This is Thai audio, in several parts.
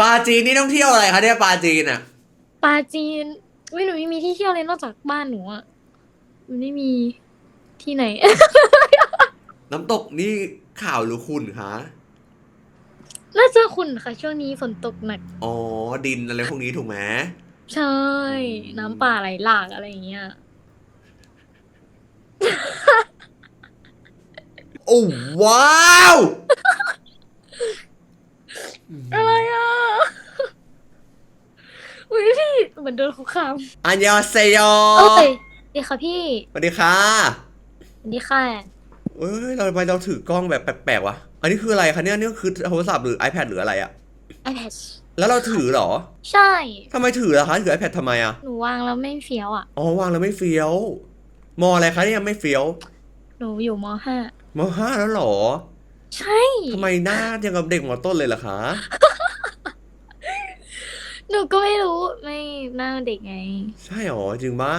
ปลาจีนนี่ต้องเที่ยวอะไรคะเนี่ยปลาจีนอะ ปาจีนวิหนูไม่มีที่เที่ยวเลยนอกจากบ้านหนูอะมันไม่มีที่ไหน น้ำตกนี่ข่าวหรือคุณคะน่าจะขุ่นค่ะ ช่วงนี้ฝนตกหนัก อ๋อดินอะไรพวกนี้ถูกไหมใช่ น้ำป่าไหลหลากอะไรอย่างเงี้ย โอ้ว้าวอะไรอ่ะอุ้ยพี่เหมือนโดนคุกคามอันยอเซโยโอ้ยดีค่ะพี่สวัสดีค่ะดีค่ะเอ้ยเราไปเราถือกล้องแบบแปลกๆวะ อันนี้คืออะไรคะเนี่ยนี่คือโทรศัพท์หรือ iPad หรืออะไรอะ iPad แล้วเราถือเหรอใช่ ทำไมถือล่ะคะถือ iPad ทำไมอะหนูวางแล้วไม่เฟี้ยวอะ อ๋อวางแล้วไม่เฟี้ยว มออะไรคะเนี่ยไม่เฟี้ยวหนูอยู่มห้ามห้าแล้วเหรอ ใช่ ทำไมหน้ายังกับเด็กมอต้นเลยล่ะคะห นูก็ไม่รู้ไม่หน้าเด็กไงใช่หรอจริงปะ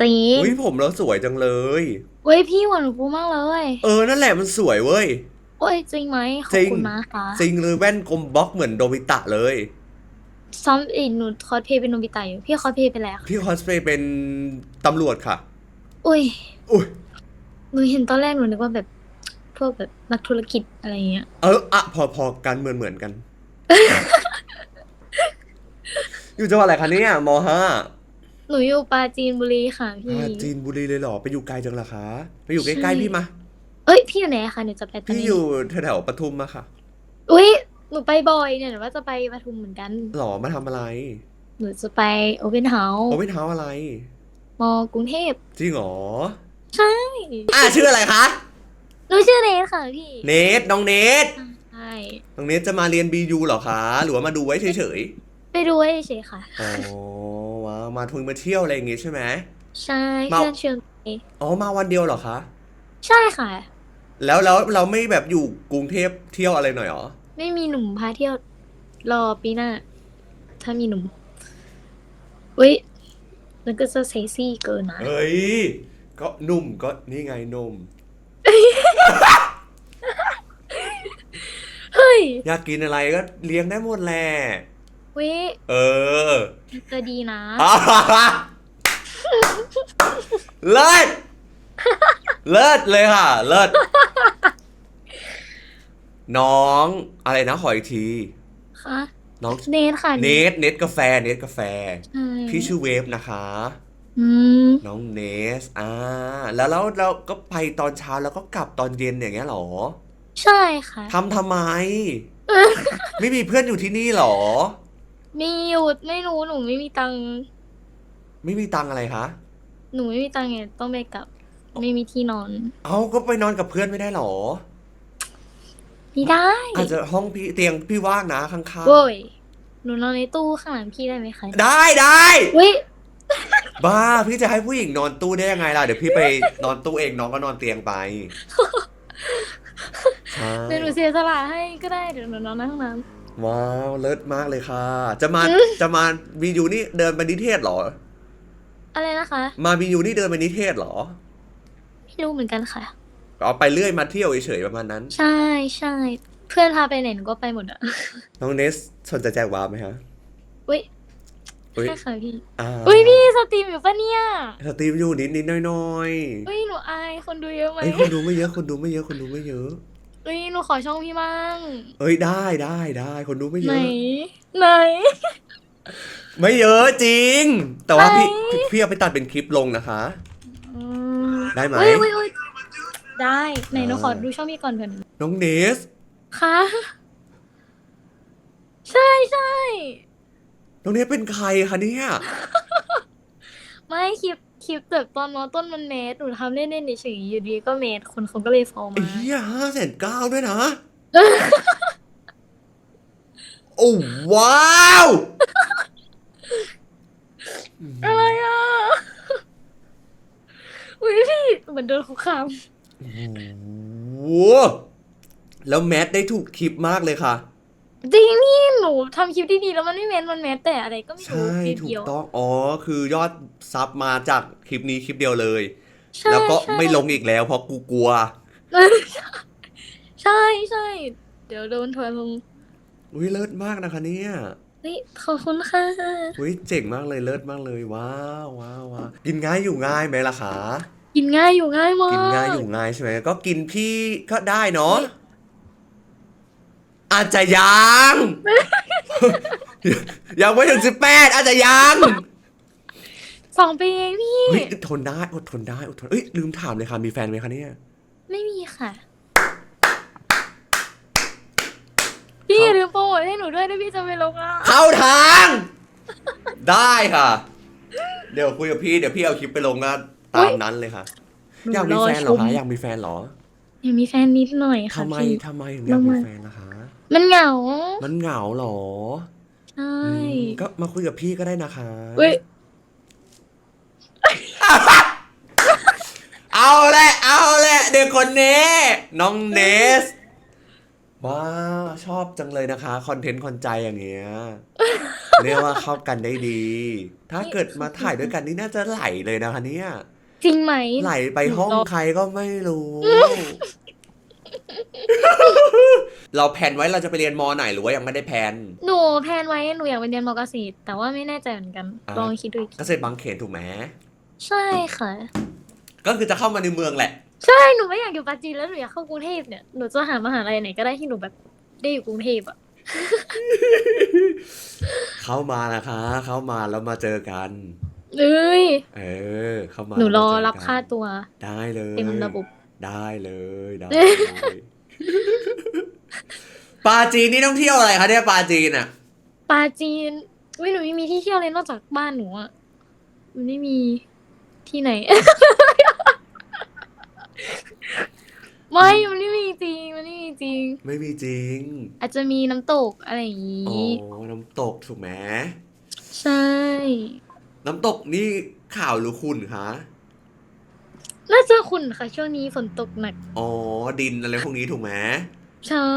จริงอุ้ยผมเราสวยจังเลย เว้ยพี่หวานหนูปูมากเลยเออนั่นแหละมันสวยเว้ยโอ้ยจริงไหมขอจริบงคุณนะคะจริงเลยแว่นกลมบล็อกเหมือนโดบิตะเลยซ้อมอีกหนูคอสเพลย์เป็นโนบิตะอยู่พี่คอสเพลย์เป็นอะไรอะพี่คอสเพลย์เป็นตำรวจค่ะ อุ้ยอุ้ยหนูเห็นตอนแรกหนูนึกว่าแบบ พวกแบบนักธุรกิจอะไรเงี้ย เอออะพอพอกันเหมือนเหมือนกัน อยู่จังหวัดอะไรคะเนี่ยมห้าหนูอยู่ปราจีนบุรีค่ะพี่ อ่าจีนบุรีเลยเหรอ ไปอยู่ไกลจังล่ะคะไปอยู่ใกใช่ ล้ๆพี่มา เอ้ยพี่อยู่ไหนอะคะหนูจะไปตอนพี่นี้อยู่แถวๆปทุมอะค่ะอุ้ยหนูไปบ่อยเนี่ยหนูว่าจะไปปทุมเหมือนกัน หรอมาทำอะไรหนูจะไปโอเ n นเฮาส์โอเปนเฮาอะไร มอกรุงเทพจริงเหรอ ใช่อะชื่ออะไรคะ หนูชื่อเนทค่ะพี่เนทน้องเนทใช่น้องเนทจะมาเรียน BU เหรอคะ หรือว่ามาดูไว้เฉย ไปดูไว้เฉยๆค่ะๆอ๋อว้าวมาทุนมาเที่ยวอะไรอย่างงี้ใช่ไหม ใช่มาเพื่อนเชิญไปอ๋อมาวันเดียวเหรอคะ ใช่ค่ะ แล้วแล้วเราไม่แบบอยู่กรุงเทพเที่ยวอะไรหน่อยเหรอ ไม่มีหนุ่มพาเที่ยว รอปีหน้า ถ้ามีหนุ่มอุ้ยมันก็จะเซ็กซี่เกินนะเฮ้ย ก็หนุ่มก็นี่ไงหนุ่มเฮ้ย อยากกินอะไรก็เลี้ยงได้หมดแหละ วิเออจะดีนะ อ่าเลิศเลิศเลยค่ะ เลิศน้องอะไรนะขออีกที ค่ะ น้องเนทค่ะเนทเนทกาแฟเนทกาแฟ ใช่พี่ชื่อเวฟนะคะ อืม น้องเนสอ่าแล้วแล้วเราก็ไปตอนเช้าแล้วก็กลับตอนเย็นอย่างเงี้ยเหรอใช่ค่ะ ทำทำไม ไม่มีเพื่อนอยู่ที่นี่เหรอ มีอยู่ไม่รู้หนูไม่มีตังค์ไม่มีตังค์อะไรคะ หนูไม่มีตังค์ไงต้องไปกลับ ไม่มีที่นอนเอาก็ไปนอนกับเพื่อนไม่ได้เหรอ ไม่ได้อาจจะห้องพี่เตียงพี่ว่างนะข้างโว้ยหนูนอนในตู้ข้างหลังพี่ได้ไหมคะๆได้ได้วิบ้าพี่จะให้ผู้หญิงนอนตู้ได้ยังไงล่ะ เดี๋ยวพี่ไปนอนตู้เองน้องก็นอนเตียงไปใช่ เดี๋ยวหนูเสียสละให้ก็ได้เดี๋ยวหนูนอนในห้องน้ ว้าวเลิศมากเลยค่ะ จะมาจะมาบียูนี่เดินไปนิเทศเหรอำอะไรนะคะ มาบียูนี่เดินไปนิเทศเหรอไม่รู้เหมือนกันค่ะเอาไปเรื่อยมาเที่ยวเฉยๆประมาณนั้น ใช่ใช่เพื่อนพาไปไหนหนูก็ไปหมดอะน้องเนสสนใจแจกวาร์ปไหมฮะอุ้ยอุ้ยใช่ค่ะพี่อ่าอุ้ยพี่สตรีมอยู่ปะเนี่ยสตรีมอยู่นิดนิดๆหน้อยอุ้ยหนูอายคนดูเยอะไหมๆเอ้ยคนดูไม่เยอะคนดูไม่เยอะคนดูไม่เยอะ อุ้ยหนูขอช่องพี่มั่งเอ้ยได้ได้ได้คนดูไม่เยไหน อะ ไหน ไม่เยอะจริง แต่ว่าพี่ไหน พี่พี่เอาไปตัดเป็นคลิปลงนะคะ อืมได้ไหม อุ้ยอุ้ยอุ้ยได้ไหนหนูอ่าขอดูช่องพี่ก่อนเถอะน้องเนสค่ะใช่ใช่น้องเนสเป็นใครคะเนี่ย ไม่คลิป คลิปแบบตอนมอต้นมันเมตรหนูทำเล่นๆเฉยๆอยู่ดีก็เมตรคนเขาก็เลยฟอลไอ้มาเหี้ยห้าแสนเก้าด้วยนะ โอ้ว้าวอะไรอะ อุ้ยพี่เหมือนโดนคุกคามโอ้โหแล้วแมทได้ถูกคลิปมากเลยค่ะ จริงนี่หนูทำคลิปที่ดีแล้วมันไม่เมนมันแมสแต่อะไรก็ไม่รู้ใช่คลิปถูกเดียวต้องอ๋อคือยอดซับมาจากคลิปนี้คลิปเดียวเลย ใช่แล้วก็ใช่ไม่ลงอีกแล้วเพราะกูกลัว ใช่ใช่เดี๋ยวโดนทัวร์ลงอุ้ยเลิศมากนะคะเนี่ยเฮ้ยขอบคุณค่ะอุ้ยเจ๋งมากเลยเลิศมากเลยว้าวว้าวว้าวกินง่ายอยู่ง่ายไหมล่ะคะกินง่ายอยู่ง่ายมากกินง่ายอยู่ง่ายใช่ไหมก็กินพี่ก็ได้เนาะ อาจจะยัง ยังไม่ถึงสิบแปดอาจจะยังสองปีเองพี่ เฮ้ยทนได้อดทนได้อดทนเอ้ยลืมถามเลยค่ะมีแฟนไหมคะเนี่ย ไม่มีค่ะ พี่อย่าลืมโปรโมทให้หนูด้วยนะพี่จะไปลงอะเข้าทาง ได้ค่ะ เดี๋ยวคุยกับพี่เดี๋ยวพี่เอาคลิปไปลงก็ตามนั้นเลยค่ะหนูอยากมีรอแฟนเหรชอมคะอยากมีแฟนเหรออยากมีแฟนนิดหน่อยค่ะทำไมพี่ ทำไมถึงอยากมีทำไมแฟนล่ะคะ มันเหงา มันเหงาเหรอใช่อืมก็มาคุยกับพี่ก็ได้นะคะเว้ยเอาแหละเอาแหละเด็กคนนี้น้องเนส ว้าวชอบจังเลยนะคะคอนเทนต์คอนใจอย่างเงี้ย เรียกว่าเข้ากันได้ดี ถ้าเกิดมาถ่ายด้วยกันนี่น่าจะไหลเลยนะคะเนี่ย จริงไหม ไหลไปห้องใครก็ไม่รู้ เราแผนไว้เราจะไปเรียนมอไหนหรือว่ายังไม่ได้แผนหนูแพลนไว้หนูอยากไปเรียนมอเกษตรแต่ว่าไม่แน่ใจเหมือนกันอ่าลองคิดดูอีกทีเกษตรบางเขนถูกไหมใช่ค่ะ ก็คือจะเข้ามาในเมืองแหละ ใช่หนูไม่อยากอยู่ปาจีนแล้วหนูอยากเข้ากรุงเทพเนี่ยหนูจะหามหาลัยไหนก็ได้ที่หนูแบบได้อยู่กรุงเทพอะเข้ามานะคะ เข้ามาแล้วมาเจอกันเอ้ยเออ เข้ามาหนูรอมเจกันรับค่าตัว ได้เลยเต็มระบบได้เลยได้เลย ปาจีนนี่ต้องเที่ยวอะไรคะเนี่ยปาจีนอะ ปาจีนอุ้ยหนูไม่มีที่เที่ยวเลยนอกจากบ้านหนูอะมันไม่มีที่ไหน ไม่มันไม่มีจริงมันไม่มีจริง ไม่มีจริง อาจจะมีน้ำตกอะไรอย่างอ๋อนี้น้ำตกถูกไหมใช่ น้ำตกนี่ข่าวหรือคุณคะ น่าจะขุ่นค่ะ ช่วงนี้ฝนตกหนัก อ๋อ ดินอะไรพวกนี้ถูกไหม ใช่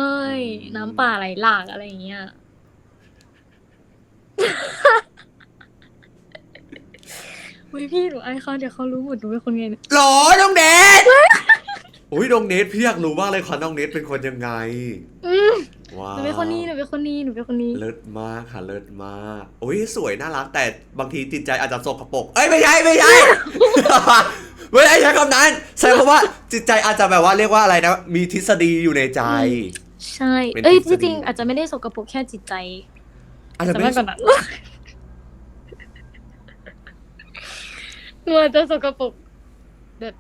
น้ำป่าไหลหลากอะไรอย่างเงี้ย อุ้ยพี่หนูไอายเขาเดี๋ยวเขารู้หมดหนูเป็นคนไงเนี่ยหรอน้องเนทโอ้ยน้องเนทพี่อยากรู้มากเลยค่ะน้องเนทเป็นคนยังไง อืม ว้าหวนูเป็นคนนี้หนูเป็นคนนี้หนูเป็นคนนี้เลิศมากค่ะเลิศมากโอ้ยสวยน่ารัก แต่บางทีจิตใจอาจจะสกปรกเอ้ยไม่ใช่ไม่ใช่ ไม่ได้ใช้คำนั้นใช้คำว่าจิตใจอาจจะแบบว่าเรียกว่าอะไรนะ มีทฤษฎีอยู่ในใจ ใช่เป็นเอ้ยทฤษฎีที่จริงอาจจะไม่ได้สกปรกแค่จิตใจอาจจะแต่ไม่มากกว่านั้นหนูอาจจะสกปรกแบบ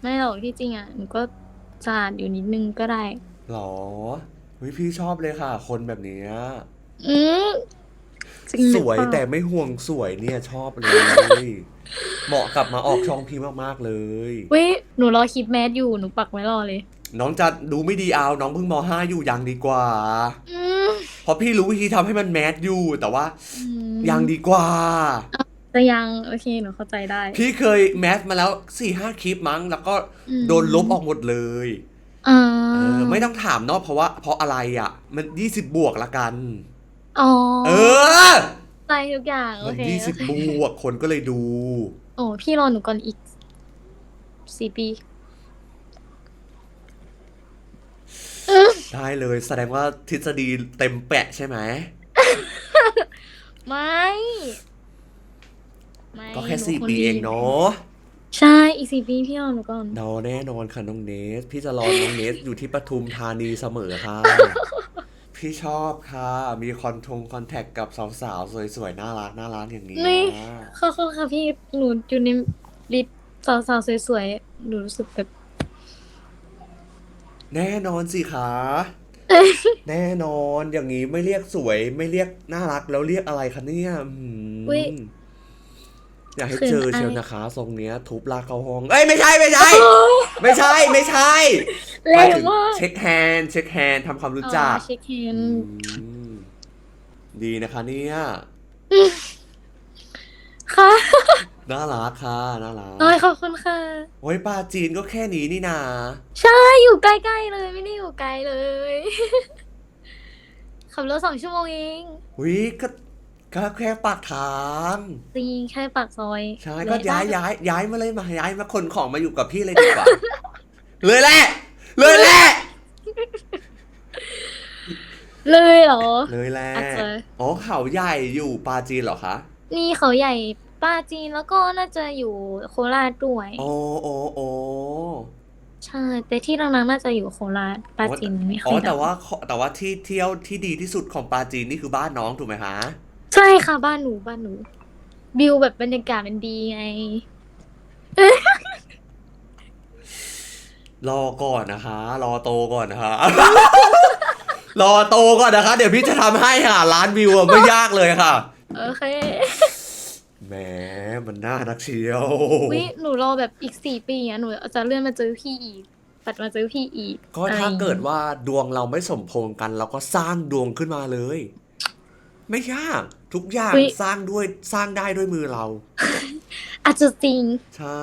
ไม่หรอกที่จริงอะหนูก็สะอาดอยู่นิดนึงก็ได้หรอ เฮ้ยพี่ชอบเลยค่ะ คนแบบเนี้ยอืมจริงหสรือวยเปล่าแต่ไม่ห่วงสวยเนี่ยชอบเลย เหมาะกับมาออกช่องพี่มากๆเลย เว้ยหนูรอคลิปแมสอยู่หนูปักไว้รอเลย น้องจะดูไม่ดีเอาน้องเพิ่งมห้าอยู่ยังดีกว่า อืมเพราะพี่รู้วิธีทำให้มันแมสอยู่ แต่ว่าอืมยังดีกว่าแต่ยังโอเคหนูเข้าใจได้พี่เคยแมสมาแล้วสี่ห้าคลิปมั้ง แล้วก็อืมโดนลบออกหมดเลย อ่าเออ ไม่ต้องถามเนาะเพราะว่า เพราะอะไรอะ มันยี่สิบบวกละกัน อ๋อเออ ใจทุกอย่างโอมันเคยี่สิบโอเคบวกคนก็เลยดู โอ้พี่รอหนูก่อนอีกสี่ปี ได้เลยแสดงว่าทฤษฎีเต็มแปะใช่ไหม ไม่ ไม่ก็แค่หนูสี่นปีดีเองเนาะ ใช่ อีกสี่ปีพี่รอหนูก่อนเดาแน่นอนค่ะน้องเนส พี่จะรอน้องเนสอยู่ที่ปทุมธานีเสมอค่ะ พี่ชอบค่ะ มีคอนทงคอนแทคกับสาวๆ สวยๆ น่ารักน่ารักอย่างนี้นี่นะขอบคุณค่ะพี่หนูอยู่ในลิสต์สาวๆสวยๆหนูรู้สึกแบบ แน่นอนสิคะแน่นอนอย่างนี้ไม่เรียกสวยไม่เรียกน่ารักแล้วเรียกอะไรคะเนี่ยอืมอุ๊ย อยากให้เขินเจออายเชียวนะคะทรงเนี้ยทุบลากเข้าห้อง เอ้ยไม่ใช่ไม่ใช่ ไม่ใช่ไม่ใช่แรหมายงถึงมากเช็คแฮนด์เช็คแฮนด์ทำความรู้จักอ๋อเช็คเฮนอืมดีนะคะเนี่ยค่ะน่ารักค่ะน่ารักโอ้ยขอบคุณค่ะโอ้ยปลาจีนก็แค่นี้นี่นา ใช่อยู่ใกล้ๆเลยไม่ได้อยู่ไกลเลยขับรถสองชั่วโมงเองวิก็ ก็แค่ปากทางจริงแค่ปากซอยใช่ก็และย้ายย้ายย้ายมาเลยมาย้ายมาขนของมาอยู่กับพี่เลยดีกว่า เลยแหละ เลยแหละ เลยเหรอ เลยแหละอาจจะ อ๋อเขาใหญ่อยู่ปาจีนเหรอคะนี่เขาใหญ่ป้าจีนแล้วก็น่าจะอยู่โคราชด้วย โอ้โอ้โอ้ใช่ แต่ที่ดังๆน่าจะอยู่โคราชป้าจีนไม่ค่อ๋ออยดัแต่งว่าขอแต่ว่าที่เที่ยวที่ดีที่สุดของปาจีนนี่คือบ้านน้องถูกไหมคะ ใช่ค่ะบ้านหนูบ้านหนูวิวแบบบรรยากาศมันดีไง รอก่อนนะคะ รอโตก่อนนะคะ รอโตก่อนนะคะ เดี๋ยวพี่จะทำให้ค่ะล้านวิวอะไม่ยากเลยค่ะโอเคแหมมันน่ารักเชียววิหนูรอแบบอีกสี่ปีอะหนูจะเลื่อนมาเจอพี่อีกปัดมาเจอพี่อีกก็อะไรถ้าเกิดว่าดวงเราไม่สมพงษ์กัน เราก็สร้างดวงขึ้นมาเลย ไม่ยาก ทุกอย่างสร้างด้วยสร้างได้ด้วยมือเรา อาจจะจริง ใช่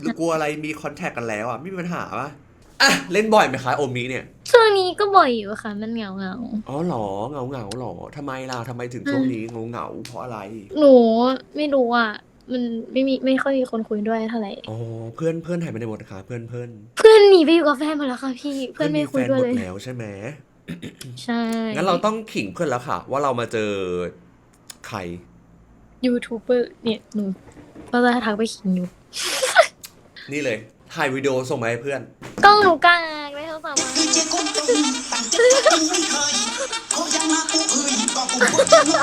หรือกลัวอะไรมีคอนแทคกันแล้วอะไม่มีปัญหาปะอะ เล่นบ่อยไหมคะโอมิเนี่ย ช่วงนี้ก็บ่อยอยู่ค่ะ มันเหงาเหงาอ๋อเหรอเหงาเหงาๆเหรอทำไมล่ะทำไมถึงช่วงนี้เหงาเหงาๆเพราะอะไร ๆหนูไม่รู้อะ มันไม่มีไม่ค่อยมีคนคุยด้วยเท่าไหร่ อ๋อเพื่อนเพื่อนหายไปไหนหมดคะเพื่อนเพื่อนเพื่อนหนีไปอยู่กับแฟนหมดแล้วค่ะพี่ เพื่อนไม่คุยด้วยหมเลดยแล้วใช่ไหม ใช่งั้นเราต้องขิงเพื่อนแล้วค่ะ ว่าเรามาเจอ ใคร ยูทูบเบอร์เนี่ยหนูก็จะทักไปขิงอยู่นี่เลย ถ่ายวิดีโอส่งมาให้เพื่อนกล้องหนูกากได้โทรศัพท์มาคือเจคนตรงตั้งใจกันไม่เคยเขายังมากูเคยก็กูพูดจะรู้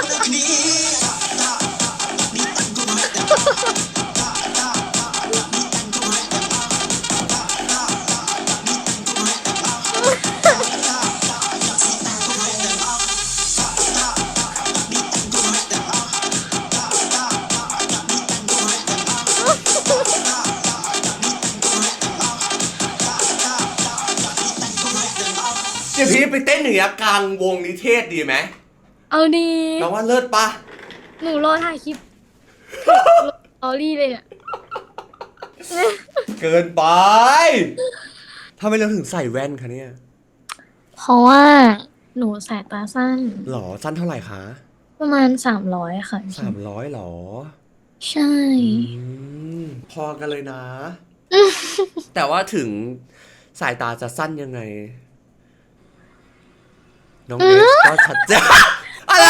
เเดี๋ยวพี่ไปเต้นอย่างเงี้ยกลางวงนิเทศดีไหมเอาดีน้องว่าเลิศปะหนูรอถ่ายคลิปออรี่เลยเนี่ยเกินไปทำไมเราถึงใส่แว่นคะเนี่ย เพราะว่าหนูสายตาสั้น หรอ สั้นเท่าไหร่คะ ประมาณสามร้อยค่ะสามร้อยหรอ ใช่อืมพอกันเลยนะ แต่ว่าถึงสายตาจะสั้นยังไง น้องเบสก็ชัดเจนอะไร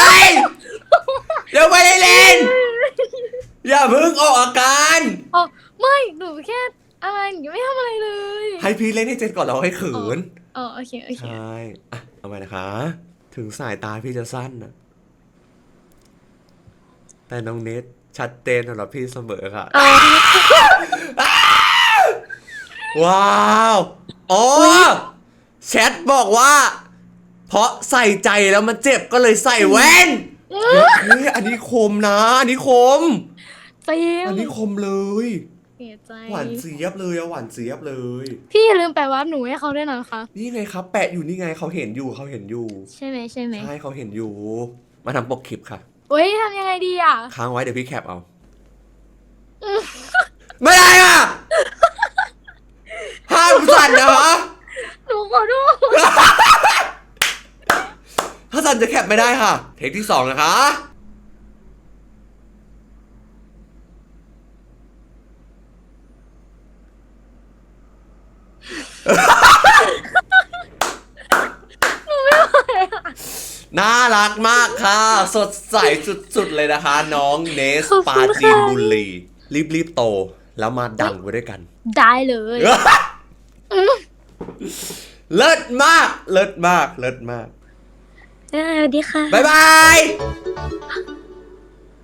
เดี๋ยวไปได้เล่น อย่าเพิ่งออกอาการ อ๋อไม่หนูแค่อะไรหนูไม่ทำอะไรเลยให้พี่เล่นให้เจนก่อนเราให้เขินอ๋อโอเคโอเค ใช่อะเอาไปนะคะ ถึงสายตาพี่จะสั้นนะแต่น้องเนทชัดเจนสำหรับพี่เสมอค่ะอ๋อว้าว อ๋อแชทบอกว่า เพราะใส่ใจแล้วมันเจ็บก็เลยใส่แว่นเฮ้ยอันนี้คมนะ อันนี้คม เจียอัมนนี้คมเลยเสียใจ หวานเสียบเลยอะหวานเสียบเลย พี่อย่าลืมแปะวาร์ปหนูให้เขาด้วยนะคะ นี่ไงครับ แปะอยู่นี่ไงเขาเห็นอยู่เขาเห็นอยู่ใช่ไหมใช่ไหมใช่เขาเห็นอยู่ มาทำปกคลิปค่ะ โอ้ยทำยังไงดีอะ ค้างไว้เดี๋ยวพี่แคปเอา ไม่ได้อะห้ามสั่นนะคะหนูขอโทษถ้า สั่นจะแคปไม่ได้ค่ะ เทคที่สองนะคะ น่ารักมากค่ะ สดใสสุดๆเลยนะคะ น้องเนสขอบคุณปาจีนค่ะบุรี รีบๆโต แล้วมาดังไปด้วยกัน ได้เลย เลิศมาก เลิศมาก เลิศมาก สวัสดีค่ะ บ๊ายบาย